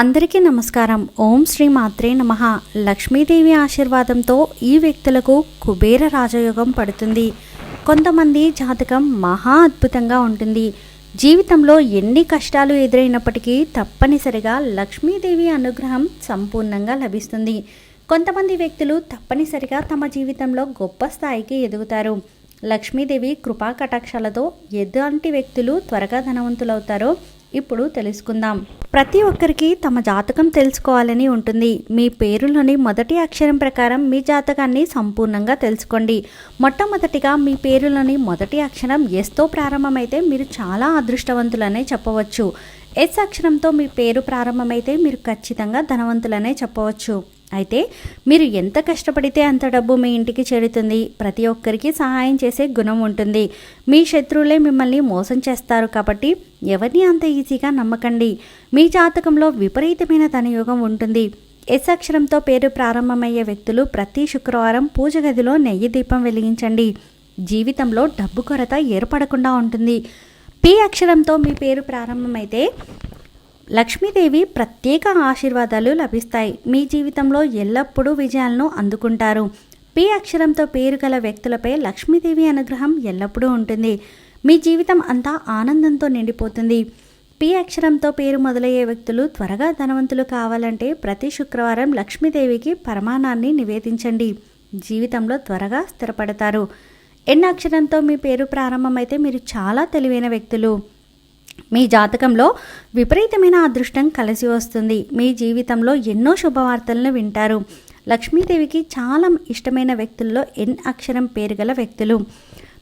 అందరికీ నమస్కారం. ఓం శ్రీ మాత్రే నమ. లక్ష్మీదేవి ఆశీర్వాదంతో ఈ వ్యక్తులకు కుబేర రాజయోగం పడుతుంది. కొంతమంది జాతకం మహా అద్భుతంగా ఉంటుంది. జీవితంలో ఎన్ని కష్టాలు ఎదురైనప్పటికీ తప్పనిసరిగా లక్ష్మీదేవి అనుగ్రహం సంపూర్ణంగా లభిస్తుంది. కొంతమంది వ్యక్తులు తప్పనిసరిగా తమ జీవితంలో గొప్ప స్థాయికి ఎదుగుతారు. లక్ష్మీదేవి కృపా కటాక్షాలతో ఎలాంటి వ్యక్తులు త్వరగా ధనవంతులవుతారో ఇప్పుడు తెలుసుకుందాం. ప్రతి ఒక్కరికి తమ జాతకం తెలుసుకోవాలని ఉంటుంది. మీ పేరులోని మొదటి అక్షరం ప్రకారం మీ జాతకాన్ని సంపూర్ణంగా తెలుసుకోండి. మొట్టమొదటిగా మీ పేరులోని మొదటి అక్షరం ఎస్తో ప్రారంభమైతే మీరు చాలా అదృష్టవంతులనే చెప్పవచ్చు. ఎస్ అక్షరంతో మీ పేరు ప్రారంభమైతే మీరు ఖచ్చితంగా ధనవంతులనే చెప్పవచ్చు. అయితే మీరు ఎంత కష్టపడితే అంత డబ్బు మీ ఇంటికి చేరుతుంది. ప్రతి ఒక్కరికి సహాయం చేసే గుణం ఉంటుంది. మీ శత్రువులే మిమ్మల్ని మోసం చేస్తారు కాబట్టి ఎవరిని అంత ఈజీగా నమ్మకండి. మీ జాతకంలో విపరీతమైన ధనయోగం ఉంటుంది. ఎస్ అక్షరంతో పేరు ప్రారంభమయ్యే వ్యక్తులు ప్రతి శుక్రవారం పూజ గదిలో నెయ్యి దీపం వెలిగించండి. జీవితంలో డబ్బు కొరత ఏర్పడకుండా ఉంటుంది. పి అక్షరంతో మీ పేరు ప్రారంభమైతే లక్ష్మీదేవి ప్రత్యేక ఆశీర్వాదాలు లభిస్తాయి. మీ జీవితంలో ఎల్లప్పుడూ విజయాలను అందుకుంటారు. పి అక్షరంతో పేరు గల వ్యక్తులపై లక్ష్మీదేవి అనుగ్రహం ఎల్లప్పుడూ ఉంటుంది. మీ జీవితం అంతా ఆనందంతో నిండిపోతుంది. పి అక్షరంతో పేరు మొదలయ్యే వ్యక్తులు త్వరగా ధనవంతులు కావాలంటే ప్రతి శుక్రవారం లక్ష్మీదేవికి పరమాణాన్ని నివేదించండి. జీవితంలో త్వరగా స్థిరపడతారు. ఎన్ అక్షరంతో మీ పేరు ప్రారంభమైతే మీరు చాలా తెలివైన వ్యక్తులు. మీ జాతకంలో విపరీతమైన అదృష్టం కలిసి వస్తుంది. మీ జీవితంలో ఎన్నో శుభవార్తలను వింటారు. లక్ష్మీదేవికి చాలా ఇష్టమైన వ్యక్తుల్లో ఎన్ అక్షరం పేరు గల వ్యక్తులు.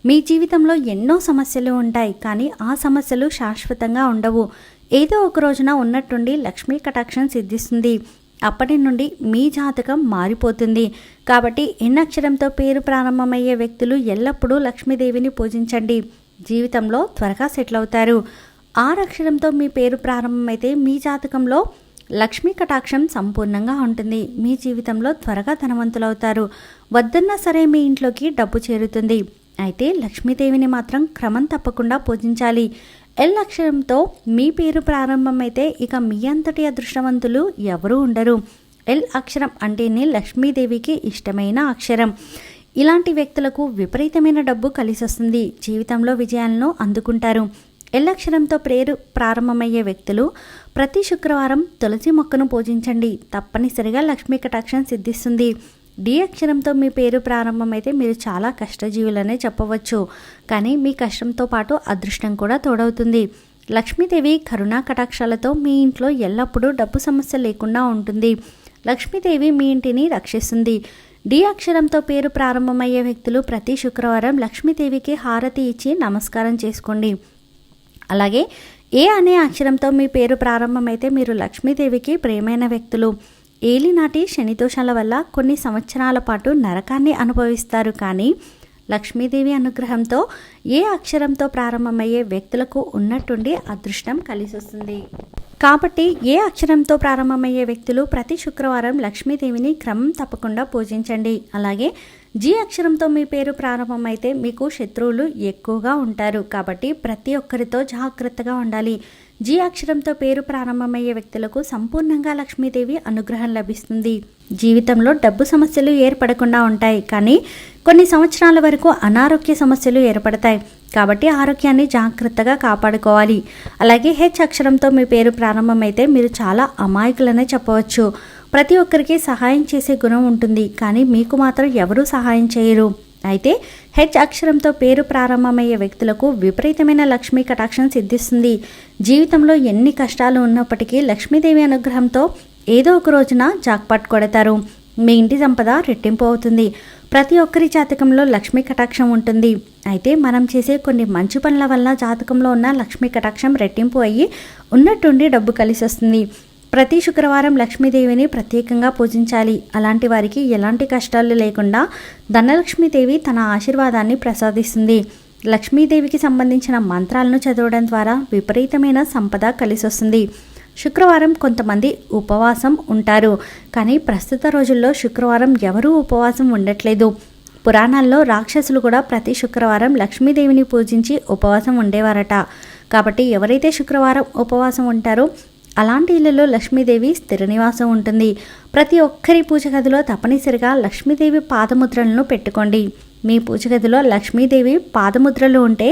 మీ జీవితంలో ఎన్నో సమస్యలు ఉంటాయి. కానీ ఆ సమస్యలు శాశ్వతంగా ఉండవు. ఏదో ఒక రోజున ఉన్నట్టుండి లక్ష్మీ కటాక్షం సిద్ధిస్తుంది. అప్పటి నుండి మీ జాతకం మారిపోతుంది. కాబట్టి ఎన్ అక్షరంతో పేరు ప్రారంభమయ్యే వ్యక్తులు ఎల్లప్పుడూ లక్ష్మీదేవిని పూజించండి. జీవితంలో త్వరగా సెటిల్ అవుతారు. ఆర్ అక్షరంతో మీ పేరు ప్రారంభమైతే మీ జాతకంలో లక్ష్మీ కటాక్షం సంపూర్ణంగా ఉంటుంది. మీ జీవితంలో త్వరగా ధనవంతులవుతారు. వద్దన్నా సరే మీ ఇంట్లోకి డబ్బు చేరుతుంది. అయితే లక్ష్మీదేవిని మాత్రం క్రమం తప్పకుండా పూజించాలి. ఎల్ అక్షరంతో మీ పేరు ప్రారంభమైతే ఇక మీ అంతటి అదృష్టవంతులు ఎవరూ ఉండరు. ఎల్ అక్షరం అంటేనే లక్ష్మీదేవికి ఇష్టమైన అక్షరం. ఇలాంటి వ్యక్తులకు విపరీతమైన డబ్బు కలిసి వస్తుంది జీవితంలో విజయాలను అందుకుంటారు. ఎల్లక్షరంతో ప్రేరు ప్రారంభమయ్యే వ్యక్తులు ప్రతి శుక్రవారం తులసి మొక్కను పూజించండి. తప్పనిసరిగా లక్ష్మీ కటాక్షం సిద్ధిస్తుంది. డి అక్షరంతో మీ పేరు ప్రారంభమైతే మీరు చాలా కష్టజీవులనే చెప్పవచ్చు. కానీ మీ కష్టంతో పాటు అదృష్టం కూడా తోడవుతుంది. లక్ష్మీదేవి కరుణా కటాక్షాలతో మీ ఇంట్లో ఎల్లప్పుడూ డబ్బు సమస్య లేకుండా ఉంటుంది. లక్ష్మీదేవి మీ ఇంటిని రక్షిస్తుంది. డి అక్షరంతో పేరు ప్రారంభమయ్యే వ్యక్తులు ప్రతి శుక్రవారం లక్ష్మీదేవికి హారతి ఇచ్చి నమస్కారం చేసుకోండి. అలాగే ఏ అనే అక్షరంతో మీ పేరు ప్రారంభమైతే మీరు లక్ష్మీదేవికి ప్రేమైన వ్యక్తులు. ఏలినాటి శనిదోషాల వల్ల కొన్ని సంవత్సరాల పాటు నరకాన్ని అనుభవిస్తారు కానీ లక్ష్మీదేవి అనుగ్రహంతో ఏ అక్షరంతో ప్రారంభమయ్యే వ్యక్తులకు ఉన్నట్టుండి అదృష్టం కలిసి వస్తుంది కాబట్టి ఏ అక్షరంతో ప్రారంభమయ్యే వ్యక్తులు ప్రతి శుక్రవారం లక్ష్మీదేవిని క్రమం తప్పకుండా పూజించండి. అలాగే జీ అక్షరంతో మీ పేరు ప్రారంభమైతే మీకు శత్రువులు ఎక్కువగా ఉంటారు. కాబట్టి ప్రతి ఒక్కరితో జాగ్రత్తగా ఉండాలి. జీ అక్షరంతో పేరు ప్రారంభమయ్యే వ్యక్తులకు సంపూర్ణంగా లక్ష్మీదేవి అనుగ్రహం లభిస్తుంది. జీవితంలో డబ్బు సమస్యలు ఏర్పడకుండా ఉంటాయి. కానీ కొన్ని సంవత్సరాల వరకు అనారోగ్య సమస్యలు ఏర్పడతాయి. కాబట్టి ఆరోగ్యాన్ని జాగ్రత్తగా కాపాడుకోవాలి. అలాగే హెచ్ అక్షరంతో మీ పేరు ప్రారంభమైతే మీరు చాలా అమాయకులనే చెప్పవచ్చు. ప్రతి ఒక్కరికి సహాయం చేసే గుణం ఉంటుంది కానీ మీకు మాత్రం ఎవరూ సహాయం చేయరు. అయితే హెచ్ అక్షరంతో పేరు ప్రారంభమయ్యే వ్యక్తులకు విపరీతమైన లక్ష్మీ కటాక్షం సిద్ధిస్తుంది. జీవితంలో ఎన్ని కష్టాలు ఉన్నప్పటికీ లక్ష్మీదేవి అనుగ్రహంతో ఏదో ఒక రోజున జాక్పాట్ కొడతారు. మీ ఇంటి సంపద రెట్టింపు అవుతుంది. ప్రతి ఒక్కరి జాతకంలో లక్ష్మీ కటాక్షం ఉంటుంది. అయితే మనం చేసే కొన్ని మంచి పనుల వల్ల జాతకంలో ఉన్న లక్ష్మీ కటాక్షం రెట్టింపు అయ్యి ఉన్నట్టుండి డబ్బు కలిసి వస్తుంది. ప్రతి శుక్రవారం లక్ష్మీదేవిని ప్రత్యేకంగా పూజించాలి. అలాంటి వారికి ఎలాంటి కష్టాలు లేకుండా ధనలక్ష్మీదేవి తన ఆశీర్వాదాన్ని ప్రసాదిస్తుంది. లక్ష్మీదేవికి సంబంధించిన మంత్రాలను చదవడం ద్వారా విపరీతమైన సంపద కలిసి వస్తుంది. శుక్రవారం కొంతమంది ఉపవాసం ఉంటారు. కానీ ప్రస్తుత రోజుల్లో శుక్రవారం ఎవరూ ఉపవాసం ఉండట్లేదు. పురాణాల్లో రాక్షసులు కూడా ప్రతి శుక్రవారం లక్ష్మీదేవిని పూజించి ఉపవాసం ఉండేవారట. కాబట్టి ఎవరైతే శుక్రవారం ఉపవాసం ఉంటారో అలాంటి ఇళ్ళలో లక్ష్మీదేవి స్థిర నివాసం ఉంటుంది. ప్రతి ఒక్కరి పూజ గదిలో తప్పనిసరిగా లక్ష్మీదేవి పాదముద్రలను పెట్టుకోండి. మీ పూజ గదిలో లక్ష్మీదేవి పాదముద్రలు ఉంటే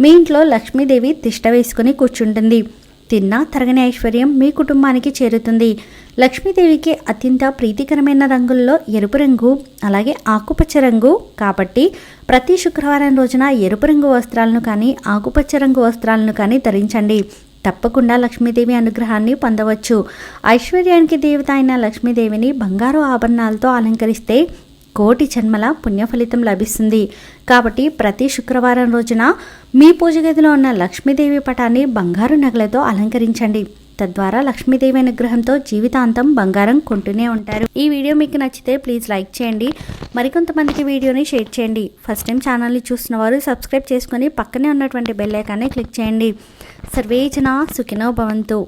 మీ ఇంట్లో లక్ష్మీదేవి తిష్ట వేసుకుని కూర్చుంటుంది. తిన్నా తరగని ఐశ్వర్యం మీ కుటుంబానికి చేరుతుంది. లక్ష్మీదేవికి అత్యంత ప్రీతికరమైన రంగుల్లో ఎరుపు రంగు అలాగే ఆకుపచ్చ రంగు. కాబట్టి ప్రతి శుక్రవారం రోజున ఎరుపు రంగు వస్త్రాలను కానీ ఆకుపచ్చ రంగు వస్త్రాలను కానీ ధరించండి. తప్పకుండా లక్ష్మీదేవి అనుగ్రహాన్ని పొందవచ్చు. ఐశ్వర్యానికి దేవత అయిన లక్ష్మీదేవిని బంగారు ఆభరణాలతో అలంకరిస్తే కోటి జన్మల పుణ్యఫలితం లభిస్తుంది. కాబట్టి ప్రతి శుక్రవారం రోజున మీ పూజ గదిలో ఉన్న లక్ష్మీదేవి పటాన్ని బంగారు నగలతో అలంకరించండి. తద్వారా లక్ష్మీదేవి అనుగ్రహంతో జీవితాంతం బంగారం కొంటూనే ఉంటారు. ఈ వీడియో మీకు నచ్చితే ప్లీజ్ లైక్ చేయండి. మరికొంతమందికి వీడియోని షేర్ చేయండి. ఫస్ట్ టైం ఛానల్ని చూస్తున్న వారు సబ్స్క్రైబ్ చేసుకొని పక్కనే ఉన్నటువంటి బెల్ ఐకాన్ని క్లిక్ చేయండి. సర్వేజన సుఖినో భవంతు.